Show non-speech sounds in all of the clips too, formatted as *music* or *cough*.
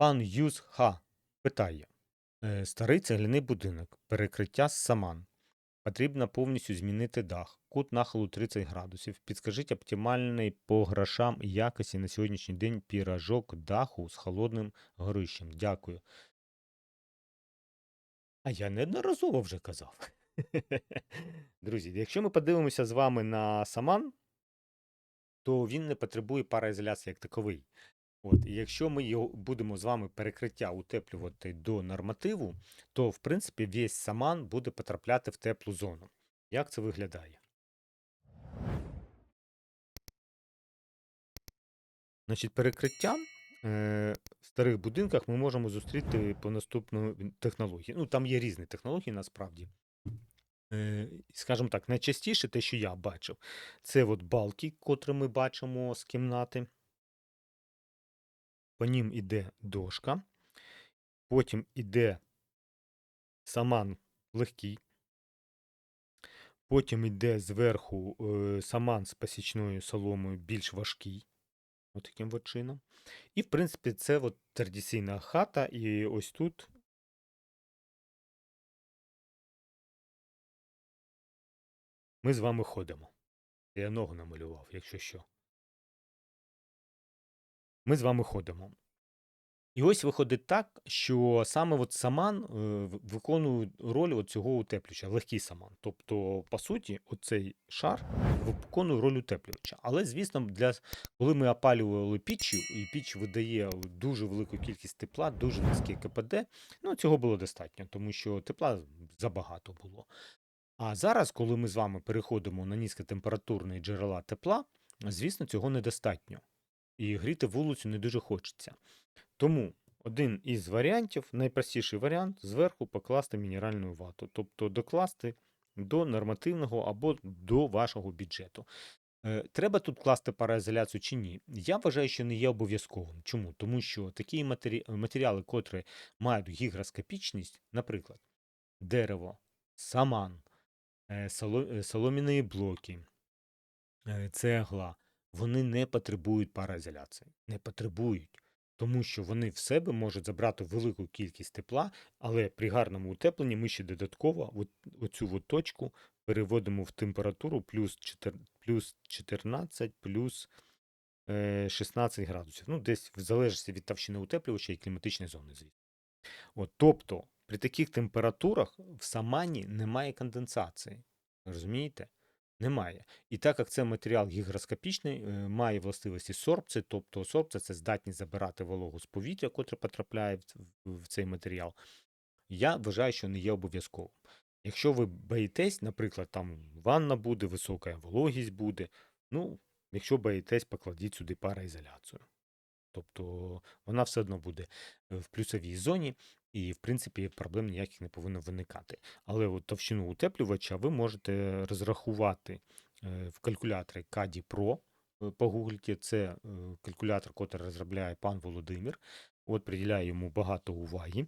Пан Юз Ха питає: Е, Старий цегляний будинок, перекриття з саман. Потрібно повністю змінити дах. Кут нахилу 30 градусів. Підскажіть оптимальний по грошам якості на сьогоднішній день піражок даху з холодним горищем. Дякую. А я неодноразово вже казав. *laughs* Друзі, якщо ми подивимося з вами на саман, то він не потребує пароізоляції як таковий. От, і якщо ми його будемо з вами перекриття утеплювати до нормативу, то в принципі весь саман буде потрапляти в теплу зону. Як це виглядає? Значить, перекриття е, в старих будинках ми можемо зустріти по наступній технології. Ну, там є різні технології насправді. Е, скажімо так, найчастіше те, що я бачив, це от балки, котрі ми бачимо з кімнати. По ним іде дошка, потім іде саман легкий, потім іде зверху е, саман з пасічною соломою більш важкий. От таким от чином. І, в принципі, це от традиційна хата, і ось тут. Ми з вами ходимо. Я ногу намалював, якщо що. Ми з вами ходимо. І ось виходить так, що саме от саман е, виконує роль от цього утеплювача, легкий саман. Тобто, по суті, оцей шар виконує роль утеплювача. Але, звісно, для, коли ми опалювали піччю, і піч видає дуже велику кількість тепла, дуже низьке КПД, ну цього було достатньо, тому що тепла забагато було. А зараз, коли ми з вами переходимо на низькотемпературні джерела тепла, звісно, цього недостатньо. І гріти вулицю не дуже хочеться. Тому один із варіантів, найпростіший варіант, зверху покласти мінеральну вату, тобто докласти до нормативного або до вашого бюджету. Е, Треба тут класти пароізоляцію чи ні? Я вважаю, що не є обов'язковим. Чому? Тому що такі матері... матеріали, котрі мають гігроскопічність, наприклад, дерево, саман, е, е, солом'яні блоки, цегла, вони не потребують пароізоляції. Не потребують. Тому що вони в себе можуть забрати велику кількість тепла, але при гарному утепленні ми ще додатково оцю от точку переводимо в температуру плюс, 14, плюс е, 16 градусів. Ну, десь в залежності від товщини утеплювача і кліматичної зони, звісно. Тобто, при таких температурах в самані немає конденсації. Розумієте? Немає. І так як це матеріал гігроскопічний, е, має властивості сорбції, тобто сорбція це здатність забирати вологу з повітря, котре потрапляє в цей матеріал. Я вважаю, що не є обов'язковим. Якщо ви боїтесь, наприклад, там ванна буде, висока вологість буде, ну, якщо боїтесь, покладіть сюди пароізоляцію. Тобто вона все одно буде е, в плюсовій зоні, і, в принципі, проблем ніяких не повинно виникати. Але от товщину утеплювача ви можете розрахувати е, в калькуляторі CADI Pro. е, Погугліть, це калькулятор, який розробляє пан Володимир. От приділяє йому багато уваги,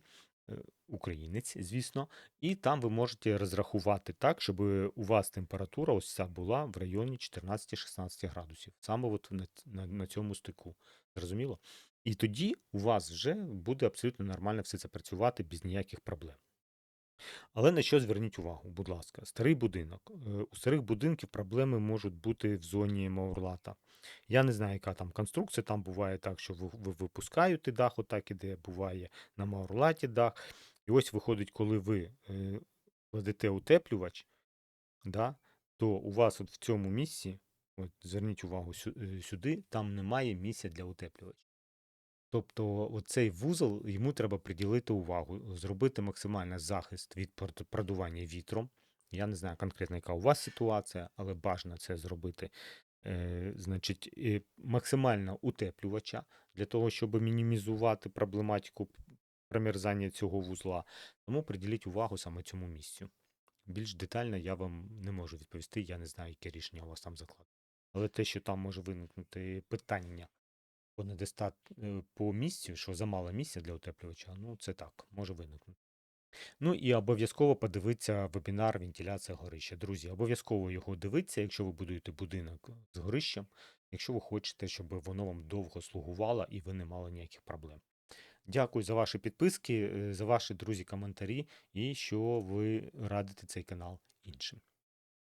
українець, звісно, і там ви можете розрахувати так, щоб у вас температура ось ця була в районі 14-16 градусів, саме от на, на, на цьому стику. Зрозуміло? І тоді у вас вже буде абсолютно нормально все це працювати без ніяких проблем. Але на що зверніть увагу, будь ласка, старий будинок. Е, У старих будинків проблеми можуть бути в зоні Маурлата. Я не знаю, яка там конструкція. Там буває так, що ви, ви випускаєте дах, отак іде, буває на Маурлаті дах. І ось виходить, коли ви е, кладете утеплювач, да, то у вас от в цьому місці, от зверніть увагу е, сюди, там немає місця для утеплювача. Тобто оцей вузол, йому треба приділити увагу, зробити максимальний захист від продування вітром. Я не знаю конкретно, яка у вас ситуація, але бажано це зробити. Е, значить, максимально утеплювача для того, щоб мінімізувати проблематику промерзання цього вузла. Тому приділіть увагу саме цьому місцю. Більш детально я вам не можу відповісти, я не знаю, яке рішення у вас там закладено. Але те, що там може виникнути питання по недостат... е, по місцю, що замало місця для утеплювача, ну це так, може виникнути. Ну і обов'язково подивитися вебінар вентиляція горища. Друзі, обов'язково його дивитися, якщо ви будуєте будинок з горищем, якщо ви хочете, щоб воно вам довго слугувало і ви не мали ніяких проблем. Дякую за ваші підписки, е, за ваші друзі коментарі і що ви радите цей канал іншим.